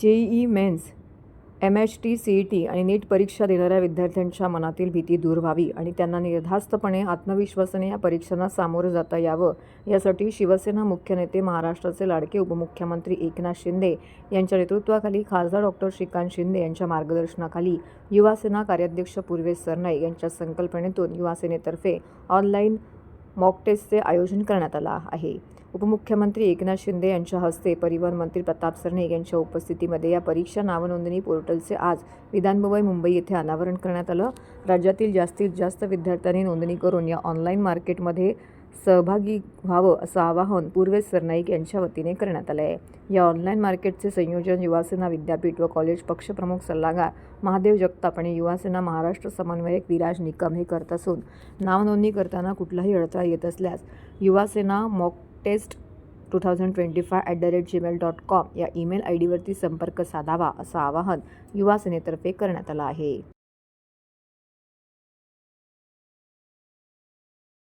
JEE Mains M H T C E T आणि NEET परीक्षा देणाऱ्या विद्यार्थ्यांच्या मनातील भीती दूर व्हावी आणि त्यांना निर्धास्तपणे आत्मविश्वासाने या परीक्षांना सामोरं जाता यावं. यासाठी शिवसेना मुख्य नेते महाराष्ट्राचे लाडके उपमुख्यमंत्री एकनाथ शिंदे यांच्या नेतृत्वाखाली खासदार डॉक्टर श्रीकांत शिंदे यांच्या मार्गदर्शनाखाली युवासेना कार्याध्यक्ष पूर्वेश सरनाईक यांच्या संकल्पनेतून युवासेनेतर्फे ऑनलाईन मॉक टेस्टचे आयोजन करण्यात आलं आहे. उपमुख्यमंत्री एकनाथ शिंदे यांच्या हस्ते परिवहन मंत्री प्रताप सरनाईक यांच्या उपस्थितीमध्ये या परीक्षा नावनोंदणी पोर्टलचे आज विधानभवन मुंबई येथे अनावरण करण्यात आलं. राज्यातील जास्तीत जास्त विद्यार्थ्यांनी नोंदणी करून या ऑनलाईन मार्केटमध्ये सहभागी व्हावं असं आवाहन पूर्वेश सरनाईक यांच्या वतीने करण्यात आलं आहे. या ऑनलाईन मार्केटचे संयोजन युवासेना विद्यापीठ व कॉलेज पक्षप्रमुख सल्लागार महादेव जगताप आणि युवासेना महाराष्ट्र समन्वयक विराज निकम हे करत असून नावनोंदणी करताना कुठलाही अडथळा येत असल्यास Yuvasena mock test two thousand twenty five at the rate gmail dot com या ईमेल आय डीवरती संपर्क साधावा असं आवाहन युवासेनेतर्फे करण्यात आलं आहे.